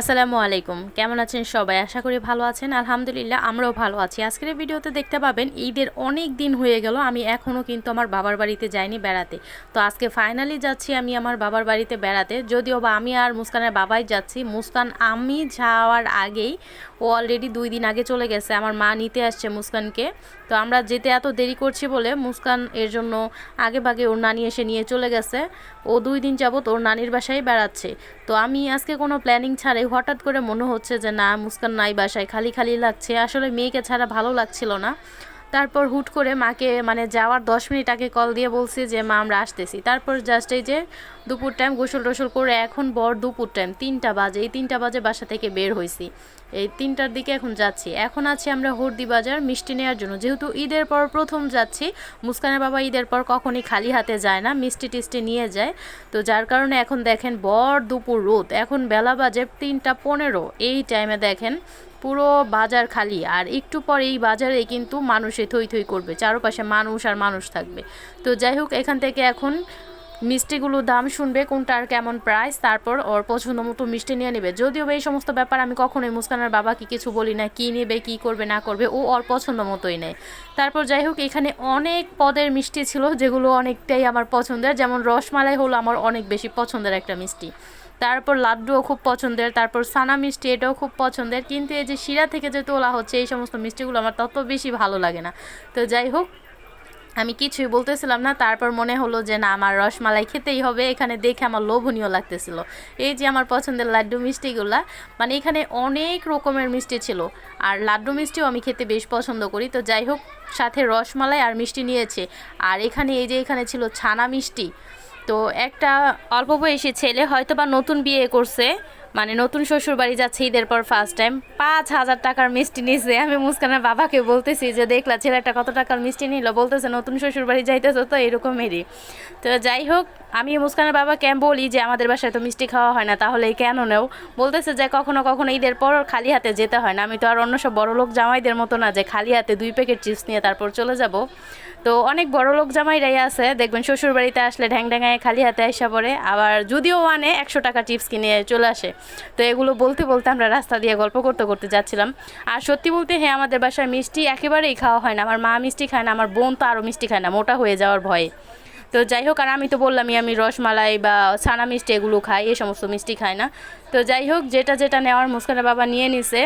আসসালামু আলাইকুম। কেমন আছেন সবাই? আশা করি ভালো আছেন। আলহামদুলিল্লাহ, আমরাও ভালো আছি। আজকের ভিডিওতে দেখতে পাবেন, ঈদের অনেক দিন হয়ে গেল। আমি এখনও কিন্তু আমার বাবার বাড়িতে যাইনি বেড়াতে। তো আজকে ফাইনালি যাচ্ছি আমি আমার বাবার বাড়িতে বেড়াতে। যদিও বা আমি আর মুস্কানের বাবাই যাচ্ছি। মুস্কান আমি যাওয়ার আগেই ও অলরেডি দুই দিন আগে চলে গেছে, আমার মা নিতে আসছে মুস্কানকে। তো আমরা যেতে এত দেরি করছি বলে মুস্কান এর জন্য আগে ভাগে ওর নানি এসে নিয়ে চলে গেছে। ও দুই দিন যাবৎ ওর নানির বাসায় বেড়াচ্ছে। তো আমি আজকে কোনো প্ল্যানিং ছাড়াই হঠাৎ করে মনে হচ্ছে যে না, মুস্কান নাই বাসায়, খালি খালি লাগছে। আসলে মেয়েকে ছাড়া ভালো লাগছিল না। তারপর হুট করে মাকে মানে যাওয়ার দশ মিনিট আগে কল দিয়ে বলছি যে, মা, আমরা আসতেছি। তারপর জাস্ট এই যে দুপুর টাইম গোসল টোসল করে এখন বর দুপুর টাইম তিনটা বাজে। এই তিনটা বাজে বাসা থেকে বের হয়েছি এই তিনটার দিকে এখন যাচ্ছি। এখন আছি আমরা হরদি বাজার মিষ্টি নেওয়ার জন্য। যেহেতু ঈদের পর প্রথম যাচ্ছি, মুস্কানের বাবা ঈদের পর কখনই খালি হাতে যায় না, মিষ্টি টিষ্টি নিয়ে যায়। তো যার কারণে এখন দেখেন বর দুপুর রোদ। এখন বেলা বাজে তিনটা পনেরো। এই টাইমে দেখেন পুরো বাজার খালি আর একটু পর এই বাজারে কিন্তু মানুষে থই থই করবে। চারপাশে মানুষ আর মানুষ থাকবে। তো যাই হোক, এখান থেকে এখন মিষ্টিগুলোর দাম শুনবে, কোনটার কেমন প্রাইস তারপর ওর পছন্দ মতো মিষ্টি নিয়ে নেবে। যদিও এই সমস্ত ব্যাপার আমি কখনোই মুস্কানের বাবাকে কিছু বলি না, কী নেবে, কী করবে, না করবে, ও ওর পছন্দ মতোই নেয়। তারপর যাই হোক, এখানে অনেক পদের মিষ্টি ছিল, যেগুলো অনেকটাই আমার পছন্দের। যেমন রসমালাই হলো আমার অনেক বেশি পছন্দের একটা মিষ্টি। তারপর লাড্ডুও খুব পছন্দের, তারপর সানা মিষ্টি এটাও খুব পছন্দের, কিন্তু এই যে শিরা থেকে যে তোলা হচ্ছে, এই সমস্ত মিষ্টিগুলো আমার তত বেশি ভালো লাগে না। তো যাই হোক, আমি কিছুই বলতেছিলাম না, তারপর মনে হলো যে না, আমার রসমালাই খেতেই হবে, এখানে দেখে আমার লোভনীয় লাগতেছিল। এই যে আমার পছন্দের লাড্ডু মিষ্টিগুলা মানে এখানে অনেক রকমের মিষ্টি ছিল, আর লাড্ডু মিষ্টিও আমি খেতে বেশ পছন্দ করি। তো যাই হোক, সাথে রসমালাই আর মিষ্টি নিয়েছে, আর এখানে এই যে এখানে ছিল ছানা মিষ্টি তো একটা অল্প বয়সী ছেলে হয়তো বা নতুন বিয়ে করছে। মানে নতুন শ্বশুর বাড়ি যাচ্ছে ঈদের পর ফার্স্ট টাইম পাঁচ হাজার টাকার মিষ্টি নিয়েছে আমি মুস্কানের বাবাকে বলতেছি যে, দেখলা ছেলেটা কত টাকার মিষ্টি নিল? বলতেছে, নতুন শ্বশুর বাড়ি যাইতেছে তো এরকমেরই। তো যাই হোক, আমি মুস্কানের বাবা কেন বলি যে, আমাদের বাসায় তো মিষ্টি খাওয়া হয় না, তাহলে কেন নেও? বলতেছে যে, কখনো কখনো ঈদের পর খালি হাতে যেতে হয় না। আমি তো আর অন্য সব বড় লোক জামাইদের মতো না যে, খালি হাতে দুই প্যাকেট চিপস নিয়ে তারপর চলে যাব। তো অনেক বড় লোক জামাইরাই আছে। দেখবেন শ্বশুর বাড়িতে আসলে ঢ্যাং ঢ্যাঙায় খালি হাতে আসা পড়ে। আবার যদিও আনে একশো টাকা চিপস কিনে চলে আসে। তো এগুলো বলতে বলতে আমরা রাস্তা দিয়ে গল্প করতে করতে যাচ্ছিলাম। আর সত্যি বলতে হ্যাঁ আমাদের বাসায় মিষ্টি একেবারেই খাওয়া হয় না। আমার মা মিষ্টি খায় না, আমার বোন তো আরও মিষ্টি খায় না, মোটা হয়ে যাওয়ার ভয়ে। তো যাই হোক, আর আমি তো বললামই আমি রসমালাই বা সানা মিষ্টি এগুলো খাই, এ সমস্ত মিষ্টি খাই না। তো যাই হোক, যেটা যেটা নেওয়ার মুস্কানা বাবা নিয়ে নিছে।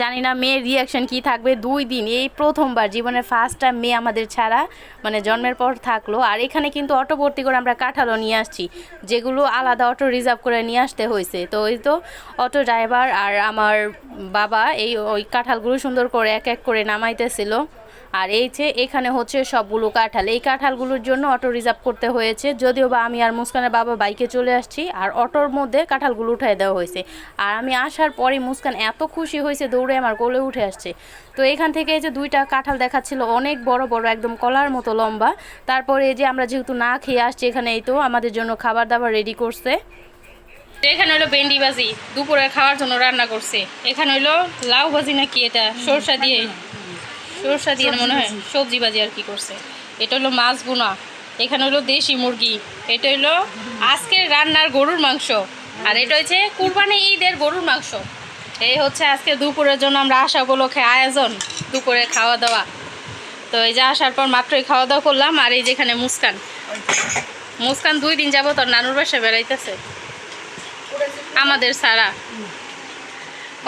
জানি না মেয়ের রিয়াকশন কি থাকবে দুই দিন। এই প্রথমবার, জীবনের ফার্স্ট টাইম মেয়ে আমাদের ছাড়া মানে জন্মের পর থাকল। আর এখানে কিন্তু অটো ভর্তি করে আমরা কাঁঠালও নিয়ে আসছি, যেগুলো আলাদা অটো রিজার্ভ করে নিয়ে আসতে হয়েছে। তো ওই তো অটো ড্রাইভার আর আমার বাবা এই ওই কাঁঠালগুলো সুন্দর করে এক এক করে নামাইতেছিল। আর এই যে এখানে হচ্ছে সবগুলো কাঁঠাল। এই কাঁঠালগুলোর জন্য অটো রিজার্ভ করতে হয়েছে। যদিও বা আমি আর মুস্কানের বাবা বাইকে চলে আসছি, আর অটোর মধ্যে কাঁঠালগুলো উঠাই দেওয়া হয়েছে। আর আমি আসার পরে মুস্কান এত খুশি হয়েছে, দৌড়ে আমার কোলে উঠে আসছে। তো এখান থেকে এই যে দুইটা কাঁঠাল দেখাচ্ছিল, অনেক বড় বড়, একদম কলার মতো লম্বা। তারপরে এই যে আমরা যেহেতু না খেয়ে আসছি এখানে এই তো আমাদের জন্য খাবার দাবার রেডি করছে এখানে হলো ভেন্ডি ভাজি দুপুরে খাওয়ার জন্য রান্না করছে। এখানে হলো লাউ ভাজি নাকি এটা, সরষা দিয়ে। সরষা দিয়ে মনে হয় সবজি ভাজি আর কি করছে। এটা হলো মাছ বোনা এখানে হলো দেশি মুরগি। এটা হলো আজকের রান্নার গরুর মাংস। আর এটা হচ্ছে কুরবানি ঈদের গরুর মাংস। এই হচ্ছে আজকে দুপুরের জন্য আমরা উপলক্ষে আয়োজন দুপুরে খাওয়া দাওয়া। তো এই যে আসার পর মাত্রই খাওয়া দাওয়া করলাম আর এই যেখানে মুস্কান। মুস্কান দুই দিন যাব তোর নানুর বাসায় বেড়াইতেছে। আমাদের সারা।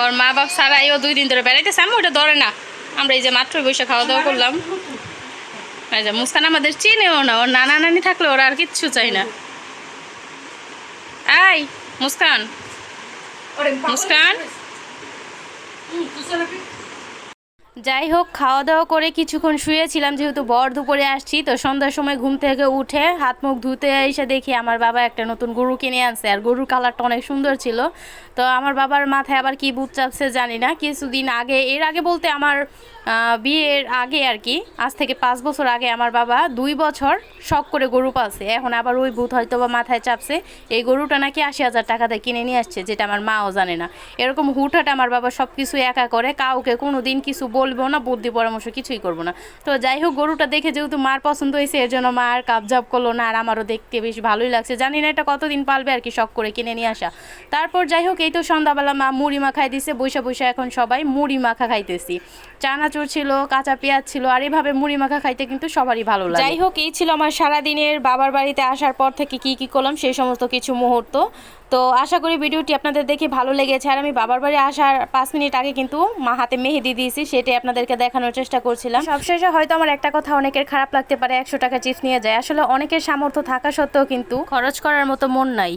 ওর মা বাপ সারা এও দুই দিন ধরে বেড়াইতেছে আমি ওটা ধরে না। আমরা এই যে মাত্র বসে খাওয়া দাওয়া করলাম। এই যে মুস্কান আমাদের চিনেও না ওর নানা নানি থাকলে ওরা আর কিচ্ছু চাই না। আই মুস্কান। মুস্কান? যাই হোক খাওয়া দাওয়া করে কিছুক্ষণ শুয়েছিলাম, যেহেতু বর দুপুরে আসছি, তো সন্ধ্যার সময় ঘুম থেকে উঠে হাত মুখ ধুতে এসে দেখি আমার বাবা একটা নতুন গরু কিনে আনছে, আর গরুর কালারটা অনেক সুন্দর ছিল। তো আমার বাবার মাথায় আবার কি বুট চাপছে জানি না, কিছুদিন আগে, এর আগে বলতে আমার বিয়ের আগে আর কি, আজ থেকে পাঁচ বছর আগে আমার বাবা দুই বছর শখ করে গরু পালছে, এখন আবার ওই ভূত হয়তো বা মাথায় চাপছে, এই গরুটা নাকি আশি হাজার টাকাতে কিনে নিয়ে আসছে, যেটা আমার মাও জানে না। এরকম হুটহাট আমার বাবা সব কিছু একা করে, কাউকে কোনো দিন কিছু বলে বলব না, বুদ্ধি পরামর্শ কিছুই করব না। তো যাই হোক, গরুটা দেখে যেহেতু মার পছন্দ হয়েছে এর জন্য মা আর কাবজাব করল না, আর আমারও দেখতে বেশ ভালোই লাগছে। জানি না এটা কতদিন পালবে আর কি, শখ করে কিনে নিয়ে আসা। তারপর যাই হোক, এই তো সন্ধ্যাবেলা মা মুড়ি মাখাই দিছে, বৈশা বৈশা এখন সবাই মুড়ি মাখা খাইতেছি। চানাচুর ছিল, কাঁচা পেঁয়াজ ছিল, আর এভাবে মুড়ি মাখা খাইতে কিন্তু সবারই ভালো লাগে। যাই হোক, এই ছিল আমার সারাদিনের বাবার বাড়িতে আসার পর থেকে কি কি করলাম সেই সমস্ত কিছু মুহূর্ত। তো আশা করি ভিডিওটি আপনাদের দেখে ভালো লেগেছে। আর আমি বাবার বাড়ি আসার পাঁচ মিনিট আগে কিন্তু মা হাতে মেহেদি দিয়েছি সেটাই আপনাদেরকে দেখানোর চেষ্টা করছিলাম। সবশেষে হয়তো আমার একটা কথা অনেকের খারাপ লাগতে পারে একশো টাকা চিপস নিয়ে যায়। আসলে অনেকের সামর্থ্য থাকা সত্ত্বেও কিন্তু খরচ করার মতো মন নাই।